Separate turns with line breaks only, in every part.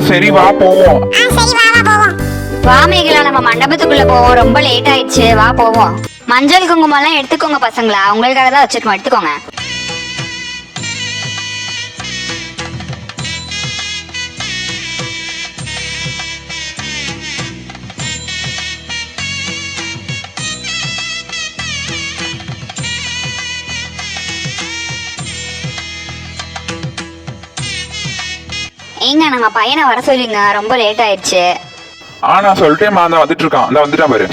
சரி வா போவோம்.
வா மேகலா நம்ம மண்டபத்துக்குள்ள போவோம். ரொம்ப லேட் ஆயிடுச்சு. வா போவோம். மஞ்சள் குங்குமம் எல்லாம் எடுத்துக்கோங்க பசங்களா. உங்களுக்காக தான் வச்சிருக்கோம். எடுத்துக்கோங்க. ஏங்க நம்ம பையனை வர சொல்லுங்க ரொம்ப லேட் ஆயிடுச்சு.
ஆ நான் சொல்லிட்டேன் அந்த வந்துட்டு இருக்கான். வந்துட்டான் பாரு.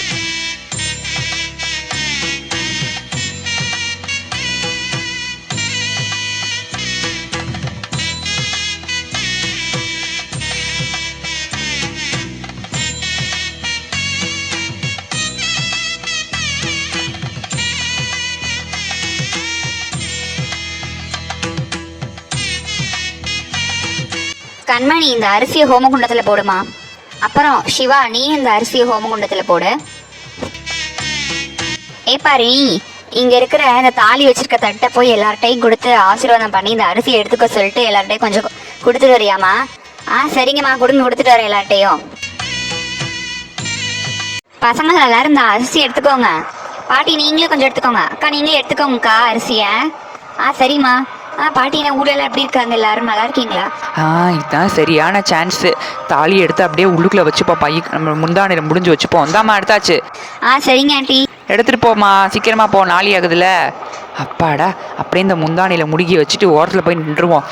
கண்மணி இந்த அரிசியை ஹோமகுண்டத்தில் போடுமா? அப்புறம் சிவா நீ இந்த அரிசியை ஹோமகுண்டத்தில் போடு. ஏ பாரு இங்கே இருக்கிற இந்த தாலி வச்சிருக்க தட்டை போய் எல்லார்ட்டையும் கொடுத்து ஆசீர்வாதம் பண்ணி இந்த அரிசியை எடுத்துக்க சொல்லிட்டு எல்லார்ட்டையும் கொஞ்சம் கொடுத்துட்டு வரியாமா ஆ சரிங்கம்மா. கொடுங்க கொடுத்துட்டு வரேன் எல்லார்ட்டையும் பசங்க எல்லாரும் இந்த அரிசி எடுத்துக்கோங்க. பாட்டி நீங்களே கொஞ்சம் எடுத்துக்கோங்க. அக்கா நீங்களே எடுத்துக்கோங்கக்கா அரிசியை. ஆ சரிம்மா. ஆ பாட்டி என்ன ஊர்ல எல்லாம் எப்படி இருக்காங்க? எல்லாரும் நல்லா இருக்கீங்களா?
ஆ இதுதான் சரியான சான்ஸு தாலி எடுத்து அப்படியே உள்ளுக்குள்ள வச்சுப்போம். பைய நம்ம முந்தானையில் முடிஞ்சு வச்சுப்போம். இந்தாம்மா எடுத்தாச்சு.
ஆ சரிங்க ஆண்டி.
எடுத்துட்டு போம்மா. சீக்கிரமா போ. நாளி ஆகுதுல. அப்பாடா அப்படியே இந்த முந்தானையில முடுகி வச்சுட்டு ஓரத்தில் போய் நின்றுவோம்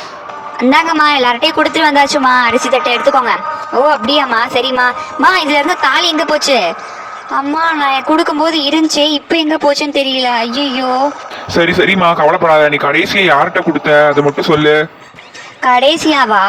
இந்தாங்கம்மா எல்லார்ட்டையும் கொடுத்துட்டு வந்தாச்சுமா அரிசி தட்டை எடுத்துக்கோங்க. ஓ அப்படியாம்மா. சரிம்மா. மா இதுல இருந்த தாலி எங்க போச்சு? அம்மா நான் கொடுக்கும்போது இருந்துச்சே இப்போ எங்க போச்சுன்னு தெரியல. ஐயோ
சரி சரிம்மா கவலைப்படாத. நீ கடைசியா யார்கிட்ட கொடுத்த? அதை மட்டும் சொல்லு.
கடைசியாவா?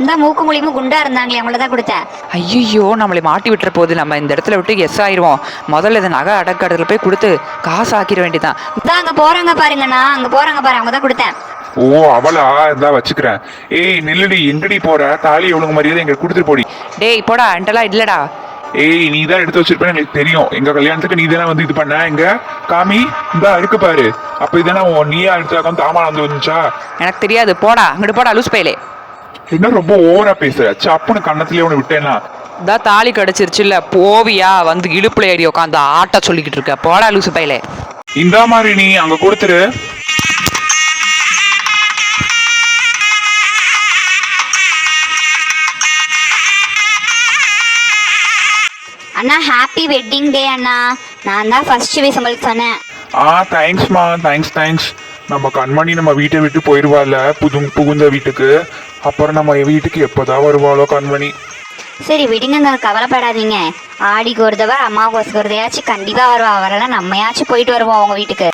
இந்த மூக்கு மூலியமா குண்டா இருந்தாங்களே அவங்கள தான் கொடுத்தேன்.
ஐயோ நம்மளை மாட்டி விட்டுற போது நம்ம இந்த இடத்துல விட்டு எஸ் ஆயிடுவோம் முதல்ல இந்த நகை அடக்கடத்துல போய் கொடுத்து காசு ஆக்கிட வேண்டியதான்
இதான் அங்க போறாங்க பாருங்கண்ணா அங்க போறாங்க பாரு அவங்க தான் கொடுத்தேன்.
ஓ அவளா? இருந்தா வச்சுக்கிறேன். ஏய் நில்லுடி எங்கடி போற? தாலி ஒழுங்கு மரியாதை எங்க கொடுத்துட்டு போடி.
டேய் போடா என்கிட்டலாம் இல்லடா.
ஏய் நீ தான் எடுத்து வச்சிருப்பேன்னு எனக்கு தெரியும். எங்க கல்யாணத்துக்கு நீ தானே வந்து இது பண்ண? எங்க? காமி இந்தா இருக்கு பாரு. அப்ப இதானே உன் நீயா எடுத்தாதான் தாமா வந்து வந்துச்சா?
எனக்கு தெரியாது. போடா. அங்கிட்டு போடா லூஸ் பையலே.
என்ன ரொம்ப ஓவரா பேசுற? சப்புன்னு கண்ணத்திலே உன்னை விட்டேனா
இதான் தாலி கிடச்சிருச்சுல்ல. போவியா? வந்து இடுப்புல ஏறி உட்காந்து ஆட்ட சொல்லிக்கிட்டு இருக்க. போடா லூசு பையலே.
இந்த மாதிரி நீ அங்க கொடுத்துரு.
அண்ணா ஹாப்பி வெட்டிங் டே அண்ணா. நான் தான் ஃபர்ஸ்ட் விஷ் உங்களுக்கு சொன்னேன்.
ஆ தேங்க்ஸ்மா தேங்க்ஸ் தேங்க்ஸ் நம்ம கண்மணி நம்ம வீட்டை விட்டு போயிடுவாள்ல புது புகுந்த வீட்டுக்கு. அப்புறம் நம்ம வீட்டுக்கு எப்போதான் வருவாளோ கண்மணி.
சரி விடுங்க கவலைப்படாதீங்க. ஆடிக்கு ஒரு தடவை அம்மாவுக்கு ஒரு தடையாச்சும் கண்டிப்பா வருவா. வரலாம் நம்மயாச்சும் போயிட்டு வருவோம் அவங்க வீட்டுக்கு.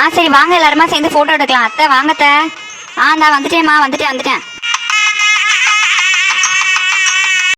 ஆ சரி வாங்க எல்லாருமா சேர்ந்து போட்டோ எடுக்கலாம். அத்தை வாங்க அத்தை. ஆ நான் வந்துட்டேம்மா வந்துட்டேன் வந்துட்டேன்.